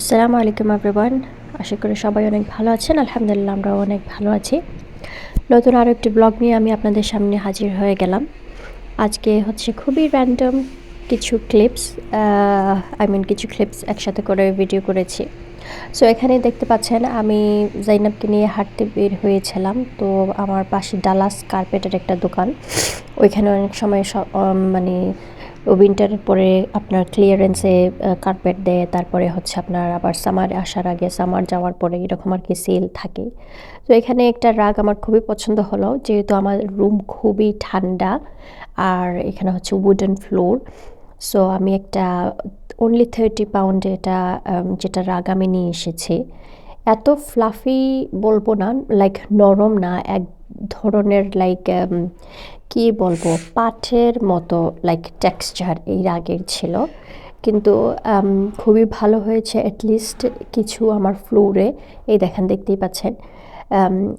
আসসালামু আলাইকুম এভরিওয়ান আশা করি সবাই অনেক ভালো আছেন। আলহামদুলিল্লাহ আমরাও অনেক ভালো আছি। নতুন আরও একটি ব্লগ নিয়ে আমি আপনাদের সামনে হাজির হয়ে গেলাম। আজকে হচ্ছে খুবই র্যান্ডম কিছু ক্লিপস আই মিন কিছু ক্লিপস একসাথে করে ভিডিও করেছি। সো এখানে দেখতে পাচ্ছেন, আমি জাইনাবকে নিয়ে হাঁটতে বের হয়েছিলাম। তো, আমার পাশে ডালাস কার্পেটের একটা দোকান। ওইখানে অনেক সময় মানে উইন্টারের পরে আপনার ক্লিয়ারেন্সে কার্পেট দেয়, তারপরে হচ্ছে আপনার আবার সামার আসার আগে সামার যাওয়ার পরে এরকম আর কি সেল থাকে। তো এখানে একটা রাগ আমার খুবই পছন্দ হলো, যেহেতু আমার রুম খুবই ঠান্ডা আর এখানে হচ্ছে উডেন ফ্লোর সো আমি একটা অনলি থার্টি পাউন্ডে এটা যেটা রাগ আমি নিয়ে এসেছি। এত ফ্লাফি বলব না লাইক নরম না, এক ধরনের লাইক কি বলব, পাঠের মতো লাইক টেক্সচার এই রাগের ছিল। কিন্তু খুবই ভালো হয়েছে অ্যাটলিস্ট কিছু আমার ফ্লোরে এই দেখেন, দেখতেই পাচ্ছেন।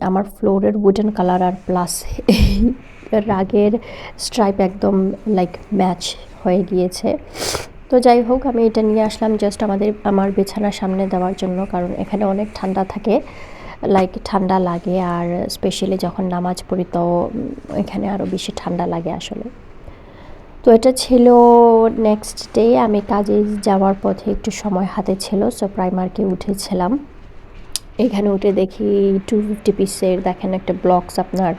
আমার ফ্লোরের উডেন কালার আর প্লাস এই রাগের স্ট্রাইপ একদম লাইক ম্যাচ হয়ে গিয়েছে। তো যাই হোক, আমি এটা নিয়ে আসলাম জাস্ট আমাদের, আমার বিছানার সামনে দেওয়ার জন্য। কারণ এখানে অনেক ঠান্ডা থাকে। লাইক ঠান্ডা লাগে আর স্পেশালি যখন নামাজ পড়ি তো এখানে আরও বেশি ঠান্ডা লাগে আসলে। তো এটা ছিল নেক্সট ডে আমি কাজে যাওয়ার পথে একটু সময় হাতে ছিল সো প্রাইমার্কে উঠেছিলাম। এখানে উঠে দেখি টু ফিফটি পিসের দেখেন একটা ব্লকস আপনার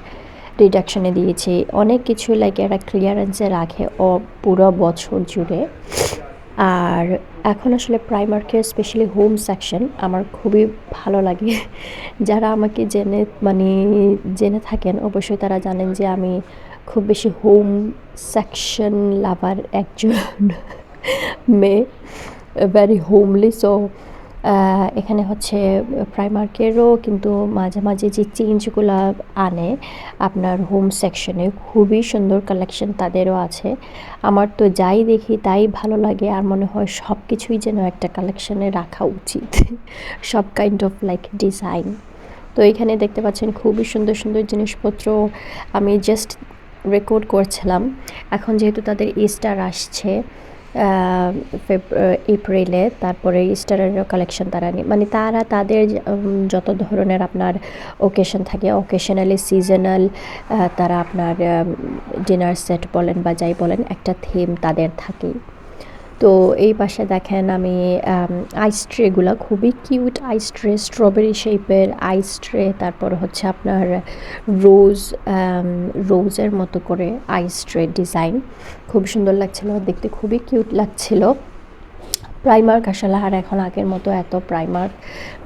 রিডাকশনে দিয়েছে। অনেক কিছু লাইক এরা ক্লিয়ারেন্সে রাখে, ও পুরো বছর জুড়ে। আর এখন আসলে প্রাইমার্কের স্পেশালি হোম সেকশন আমার খুবই ভালো লাগে। যারা আমাকে জেনে মানে জেনে থাকেন, অবশ্যই তারা জানেন যে আমি খুব বেশি হোম সেকশন লাভার একজন মেয়ে ভ্যারি হোমলি সো এখানে হচ্ছে প্রাইমার্কেরও কিন্তু মাঝে মাঝে যে চেঞ্জগুলো আনে, আপনার হোম সেকশনে খুবই সুন্দর কালেকশন তাদেরও আছে। আমার তো যাই দেখি তাই ভালো লাগে, আর মনে হয় সব কিছুই যেন একটা কালেকশনে রাখা উচিত। সব কাইন্ড অফ লাইক ডিজাইন তো এখানে দেখতে পাচ্ছেন খুবই সুন্দর সুন্দর জিনিসপত্র আমি জাস্ট রেকর্ড করছিলাম। এখন যেহেতু তাদের ইস্টার আসছে এপ্রিলে তারপরে ইস্টারেরও কালেকশন তারা নিয়ে মানে তারা তাদের যত ধরনের আপনার ওকেশন থাকে ওকেশনালি সিজনাল তারা আপনার ডিনার সেট বলেন বা যাই বলেন, একটা থিম তাদের থাকে তো এই পাশে দেখেন আমি আইস ট্রেগুলো খুবই কিউট আইস ট্রে স্ট্রবেরি শেপের আইস ট্রে তারপর হচ্ছে আপনার রোজ রোজের মতো করে আইস ট্রে ডিজাইন খুব সুন্দর লাগছিল, দেখতে খুবই কিউট লাগছিল। প্রাইমার্ক আসলে আর এখন আগের মতো এত প্রাইমার্ক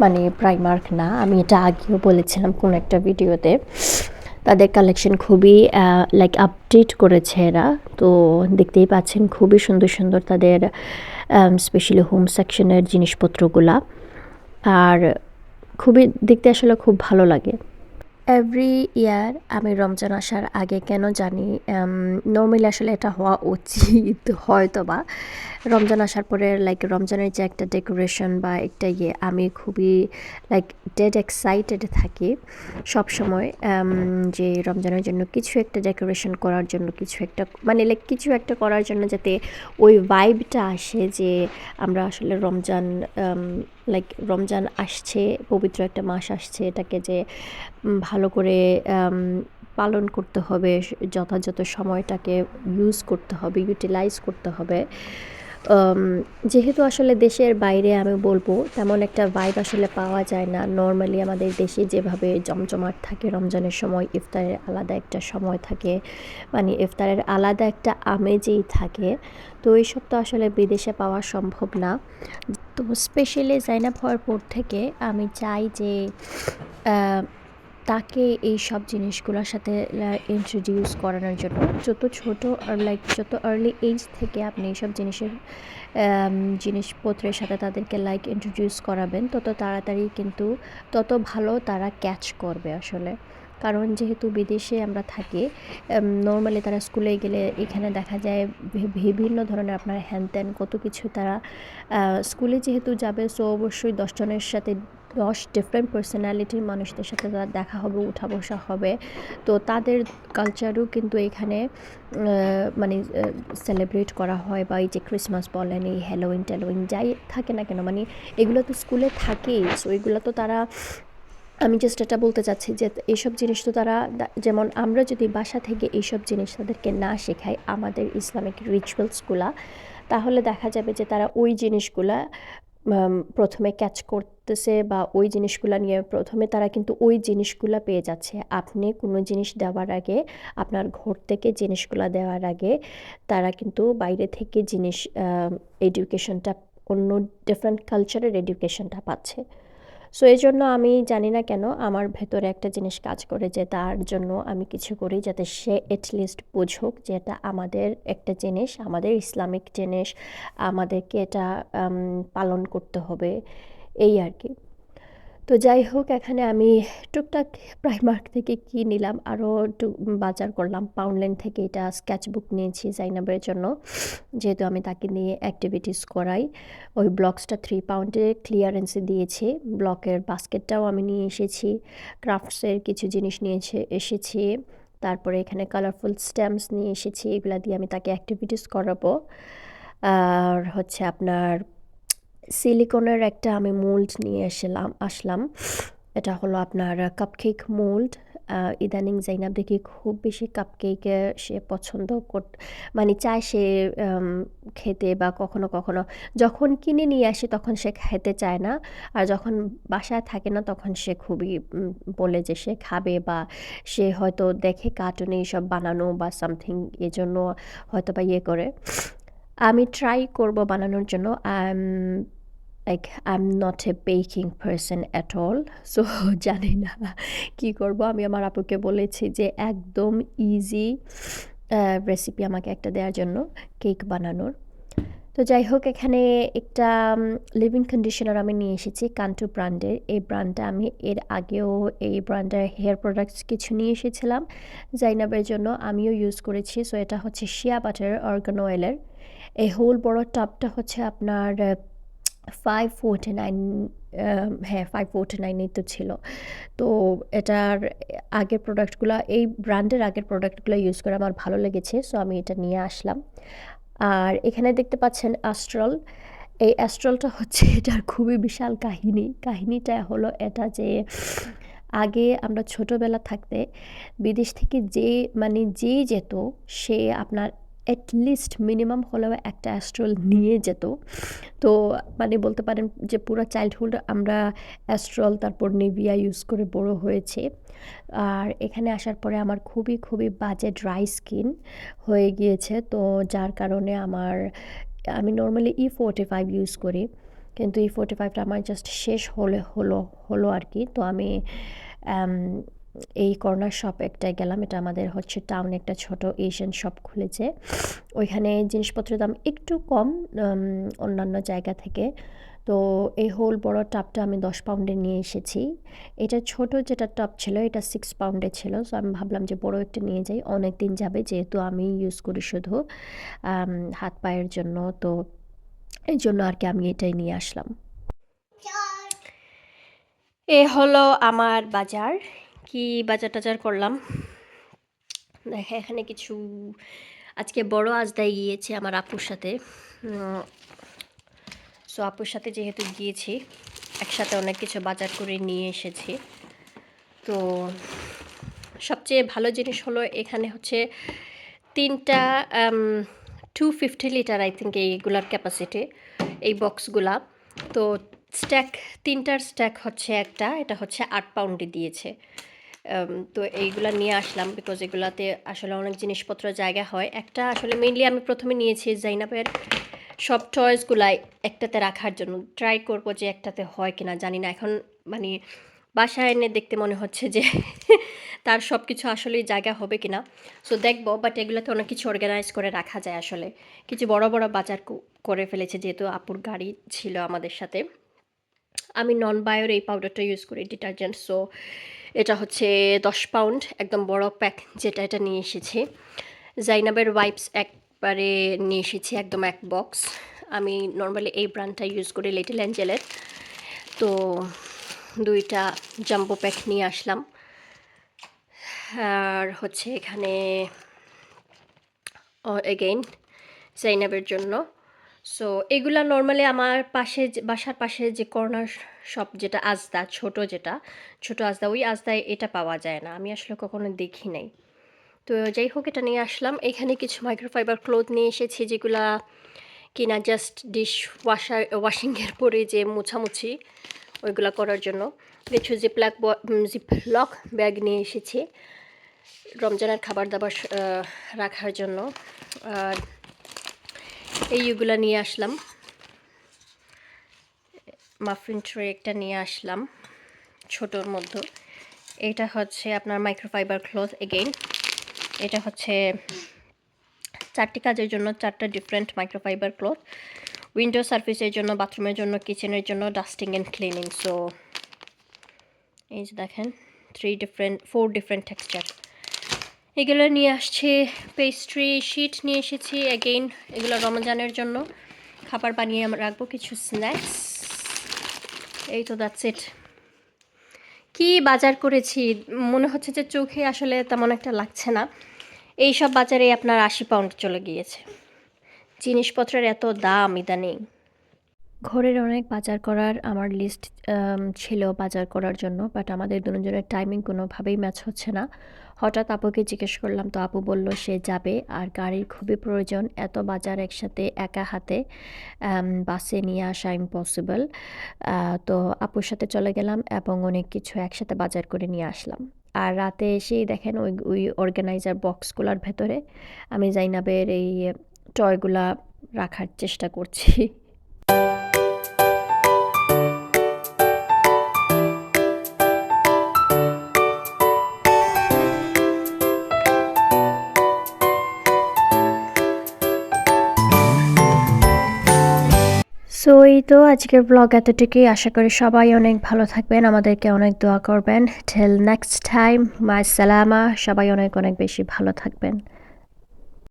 মানে প্রাইমার্ক না, আমি এটা আগেও বলেছিলাম কোন একটা ভিডিওতে তাদের কালেকশন খুবই লাইক আপডেট করেছে এরা। তো দেখতেই পাচ্ছেন খুবই সুন্দর সুন্দর তাদের স্পেশালি হোম সেকশনের জিনিসপত্রগুলা। আর খুবই দেখতে আসলে খুব ভালো লাগে। এভরি ইয়ার আমি রমজান আসার আগে কেন জানি নর্মালি আসলে এটা হওয়া উচিত হয়তো বা রমজান আসার পরে লাইক রমজানের যে একটা ডেকোরেশন বা একটা ইয়ে আমি খুবই লাইক ডেড এক্সাইটেড থাকি সব সময় যে রমজানের জন্য কিছু একটা ডেকোরেশন করার জন্য, কিছু একটা মানে লাইক কিছু একটা করার জন্য যাতে ওই ভাইবটা আসে যে আমরা আসলে রমজান লাইক রমজান আসছে, পবিত্র একটা মাস আসছে, এটাকে যে ভালো করে পালন করতে হবে যথাযথ সময়টাকে ইউজ করতে হবে ইউটিলাইজ করতে হবে। যেহেতু আসলে দেশের বাইরে আমি বলব, তেমন একটা ভাইব আসলে পাওয়া যায় না। নর্মালি আমাদের দেশে যেভাবে জমজমাট থাকে, রমজানের সময় ইফতারের আলাদা একটা সময় থাকে। মানে ইফতারের আলাদা একটা আমেজেই থাকে। তো এইসব তো আসলে বিদেশে পাওয়া সম্ভব না। তো স্পেশালি জাইনাপ হওয়ার পর থেকে আমি চাই যে তাকে এই সব জিনিসগুলোর সাথে ইন্ট্রোডিউস করানোর জন্য। যত ছোট লাইক যত আর্লি এজ থেকে আপনি এইসব জিনিসের জিনিসপত্রের সাথে তাদেরকে লাইক ইন্ট্রোডিউস করাবেন, তত তাড়াতাড়ি কিন্তু তত ভালো তারা ক্যাচ করবে আসলে। কারণ যেহেতু বিদেশে আমরা থাকি নর্মালি তারা স্কুলে গেলে এখানে দেখা যায় বিভিন্ন ধরনের আপনার হ্যান ত্যান কত কিছু তারা স্কুলে যেহেতু যাবে সো অবশ্যই দশজনের সাথে দশ ডিফারেন্ট পার্সোনালিটির মানুষদের সাথে তার দেখা হবে, উঠা বসা হবে। তো তাদের কালচারও কিন্তু এখানে মানে সেলিব্রেট করা হয় বা এই যে ক্রিসমাস বলেন, এই হ্যালোইন ট্যালোইন যাই থাকে না কেন মানে এগুলো তো স্কুলে থাকেই। সো এগুলো তো তারা, আমি জাস্ট এটা বলতে চাচ্ছি যে এইসব জিনিস তো তারা যেমন আমরা যদি বাসা থেকে এইসব জিনিস তাদেরকে না শেখাই আমাদের ইসলামিক রিচুয়ালসগুলা তাহলে দেখা যাবে যে তারা ওই জিনিসগুলা প্রথমে ক্যাচ করতেছে বা ওই জিনিসগুলা নিয়ে প্রথমে তারা কিন্তু ওই জিনিসগুলা পেয়ে যাচ্ছে। আপনি কোনো জিনিস দেওয়ার আগে, আপনার ঘর থেকে জিনিসগুলা দেওয়ার আগে তারা কিন্তু বাইরে থেকে জিনিস এডুকেশনটা অন্য ডিফারেন্ট কালচারের এডুকেশনটা পাচ্ছে। সো এই জন্য আমি জানি না কেন আমার ভেতরে একটা জিনিস কাজ করে যে তার জন্য আমি কিছু করি যাতে সে এটলিস্ট বুঝুক যে এটা আমাদের একটা জিনিস, আমাদের ইসলামিক জিনিস, আমাদেরকে এটা পালন করতে হবে। এই আর কি। তো যাই হোক, এখানে আমি টুকটাক প্রাইমার্ক থেকে কি নিলাম আরও বাজার করলাম। পাউন্ডল্যান্ড থেকে এটা স্কেচ বুক নিয়েছি জাইনাবের জন্য। যেহেতু আমি তাকে নিয়ে অ্যাক্টিভিটিস করাই, ওই ব্লকসটা থ্রি পাউন্ডে ক্লিয়ারেন্সে দিয়েছি। ব্লকের বাস্কেটটাও আমি নিয়ে এসেছি ক্রাফটসের কিছু জিনিস নিয়ে এসে- এসেছি। তারপরে এখানে কালারফুল স্ট্যাম্পস নিয়ে এসেছি, এগুলা দিয়ে আমি তাকে অ্যাক্টিভিটিস করাবো। আর হচ্ছে আপনার সিলিকনের একটা আমি মোল্ড নিয়ে এসেলাম, আসলাম। এটা হলো আপনার কাপকেক মোল্ড ইদানিং জাইনাব দেখি খুব বেশি কাপকেক সে পছন্দ কর মানে চায় সে খেতে বা কখনো কখনো। যখন কিনে নিয়ে আসে তখন সে খেতে চায় না। আর যখন বাসায় থাকে না তখন সে খুবই বলে যে সে খাবে বা সে হয়তো দেখে কার্টুনে এইসব বানানো বা সামথিং এজন্য হয়তো বা ইয়ে করে। আমি ট্রাই করব বানানোর জন্য। I am like I am not a baking person at all so জানি না কি করব। আমি আমার আপুকে বলেছি যে একদম ইজি রেসিপি আমাকে একটা দেওয়ার জন্য কেক বানানোর। তো যাই হোক, এখানে একটা লিভিং কন্ডিশনার আমি নিয়ে এসেছি কান্টু ব্র্যান্ডের এই ব্র্যান্ডটা আমি এর আগেও এই ব্র্যান্ডের হেয়ার প্রোডাক্টস কিছু নিয়ে এসেছিলাম। জাইনাবের জন্য আমিও ইউজ করেছি। সো এটা হচ্ছে শিয়া বাটার অর্গান অয়েলের এই হোল বড় টপটা হচ্ছে আপনার ফাইভ ফোর্টি নাইন হ্যাঁ ফাইভ ফোর্টি নাইনই তো ছিল। তো এটার আগের প্রোডাক্টগুলো এই ব্র্যান্ডের আগের প্রোডাক্টগুলো ইউজ করে আমার ভালো লেগেছে সো আমি এটা নিয়ে আসলাম। আর এখানে দেখতে পাচ্ছেন অ্যাস্ট্রল এই অ্যাস্ট্রলটা হচ্ছে এটার খুবই বিশাল কাহিনী। কাহিনীটা হলো এটা যে, আগে আমরা ছোটোবেলা থাকতে বিদেশ থেকে যে মানে যেই যেত, সে আপনার অ্যাটলিস্ট মিনিমাম হলেও একটা অ্যাস্ট্রল নিয়ে যেত। তো মানে বলতে পারেন যে পুরো চাইল্ডহুড আমরা অ্যাস্ট্রল তারপর নিভিয়া ইউজ করে বড় হয়েছে। আর এখানে আসার পরে আমার খুবই খুবই বাজে ড্রাই স্কিন হয়ে গিয়েছে। তো যার কারণে আমার, আমি normally E forty five use করি। কিন্তু ই ফোর্টি ফাইভটা আমার জাস্ট শেষ হলে, হলো হলো আর কি। তো আমি এই কর্নার শপ একটায় গেলাম। এটা আমাদের হচ্ছে টাউনে একটা ছোট এশিয়ান শপ খুলেছে। ওইখানে জিনিসপত্রের দাম একটু কম অন্যান্য জায়গা থেকে। তো এই হোল বড় টাপটা আমি দশ পাউন্ডে নিয়ে এসেছি। এটা ছোট যেটা টপ ছিল, এটা সিক্স পাউন্ডে ছিল। সো আমি ভাবলাম যে বড় একটা নিয়ে যাই। অনেক দিন যাবে, যেহেতু আমি ইউজ করি শুধু হাত পায়ের জন্য। তো এই জন্য আর কি আমি এটাই নিয়ে আসলাম। এ হলো আমার বাজার। কি বাজার টাজার করলাম? দেখা এখানে কিছু, আজকে বড় আজদায় গিয়েছে আমার আপুর সাথে। সো আপুর সাথে যেহেতু গিয়েছি, একসাথে অনেক কিছু বাজার করে নিয়ে এসেছি। তো, সবচেয়ে ভালো জিনিস হলো এখানে হচ্ছে তিনটা two fifty litre I think এইগুলার ক্যাপাসিটি এই বক্সগুলা তো স্ট্যাক তিনটার স্ট্যাক হচ্ছে একটা, এটা হচ্ছে আট পাউন্ডে দিয়েছে। তো এইগুলা নিয়ে আসলাম বিকজ এগুলাতে আসলে অনেক জিনিসপত্র জায়গা হয়। একটা আসলে মেইনলি আমি প্রথমে নিয়েছি জাইনাবের সব টয়েসগুলাই একটাতে রাখার জন্য। ট্রাই করব যে একটাতে হয় কিনা, জানি না। এখন মানে বাসায় এনে দেখতে মনে হচ্ছে যে তার সব কিছু আসলেই জায়গা হবে কিনা। সো দেখব বাট এগুলোতে অনেক কিছু অর্গানাইজ করে রাখা যায় আসলে। কিছু বড় বড় বাজার করে ফেলেছে যেহেতু আপুর গাড়ি ছিল আমাদের সাথে। আমি নন বায়োর এই পাউডারটা ইউজ করি ডিটারজেন্ট সো এটা হচ্ছে দশ পাউন্ড, একদম বড় প্যাক যেটা এটা নিয়ে এসেছি। জাইনাবের ওয়াইপস একবারে নিয়ে এসেছি, একদম এক বক্স আমি নর্মালি এই ব্র্যান্ডটা ইউজ করি লিটল অ্যাঞ্জেলের তো দুইটা জাম্বো প্যাক নিয়ে আসলাম। আর হচ্ছে এখানে এগেইন জাইনাবের জন্য। সো এগুলা নর্মালি আমার পাশে বাসার পাশে যে কর্নার শপ যেটা আজদা ছোট যেটা, ছোট আজদা ওই আজদায় এটা পাওয়া যায় না। আমি আসলে কখনো দেখি নাই। তো যাই হোক, এটা নিয়ে আসলাম। এখানে কিছু মাইক্রোফাইবার ক্লোথ নিয়ে এসেছি, যেগুলা কিনা জাস্ট ডিশ ওয়াশার ওয়াশিংয়ের পরে যে মুছামুছি, ওইগুলা করার জন্য। কিছু zip ziplock zip lock bag নিয়ে এসেছি। রমজানের খাবার দাবার রাখার জন্য। আর এইগুলা নিয়ে আসলাম। মাফিন ট্রে একটা নিয়ে আসলাম, ছোটোর মধ্যে। এটা হচ্ছে আপনার মাইক্রোফাইবার ক্লথ এগেইন এটা হচ্ছে চারটি কাজের জন্য চারটা ডিফারেন্ট মাইক্রোফাইবার ক্লথ উইন্ডো সার্ভিসের জন্য বাথরুমের জন্য কিচেনের জন্য ডাস্টিং অ্যান্ড ক্লিনিং সো এই যে দেখেন three different four different texture এগুলো নিয়ে আসছে পেস্ট্রি শিট নিয়ে এসেছি অ্যাগেইন এগুলো রমজানের জন্য। খাবার বানিয়ে আমরা রাখব, কিছু স্ন্যাক্স এই তো দ্যাটস ইট কি বাজার করেছি? মনে হচ্ছে যে চোখে আসলে তেমন একটা লাগছে না। এই সব বাজারে আপনার আশি পাউন্ড চলে গিয়েছে। জিনিসপত্রের এত দাম ইদানিং। ঘরের অনেক বাজার করার আমার লিস্ট ছিল বাজার করার জন্য বাট আমাদের দুজনের টাইমিং কোনোভাবেই ম্যাচ হচ্ছে না। হঠাৎ আপুকে জিজ্ঞেস করলাম, তো আপু বলল সে যাবে আর গাড়ির খুবই প্রয়োজন, এত বাজার একসাথে একা হাতে বাসে নিয়ে আসা ইম্পসিবল তো আপুর সাথে চলে গেলাম এবং অনেক কিছু একসাথে বাজার করে নিয়ে আসলাম। আর রাতে এসেই দেখেন ওই ওই অর্গানাইজার বক্সগুলোর ভেতরে, আমি জাইনাবের এই টয়গুলা রাখার চেষ্টা করছি। তো আজকের ব্লগ এতটুকুই। আশা করি সবাই অনেক ভালো থাকবেন। আমাদেরকে অনেক দোয়া করবেন। টিল নেক্সট টাইম মাই সালামা সবাই অনেক অনেক বেশি ভালো থাকবেন।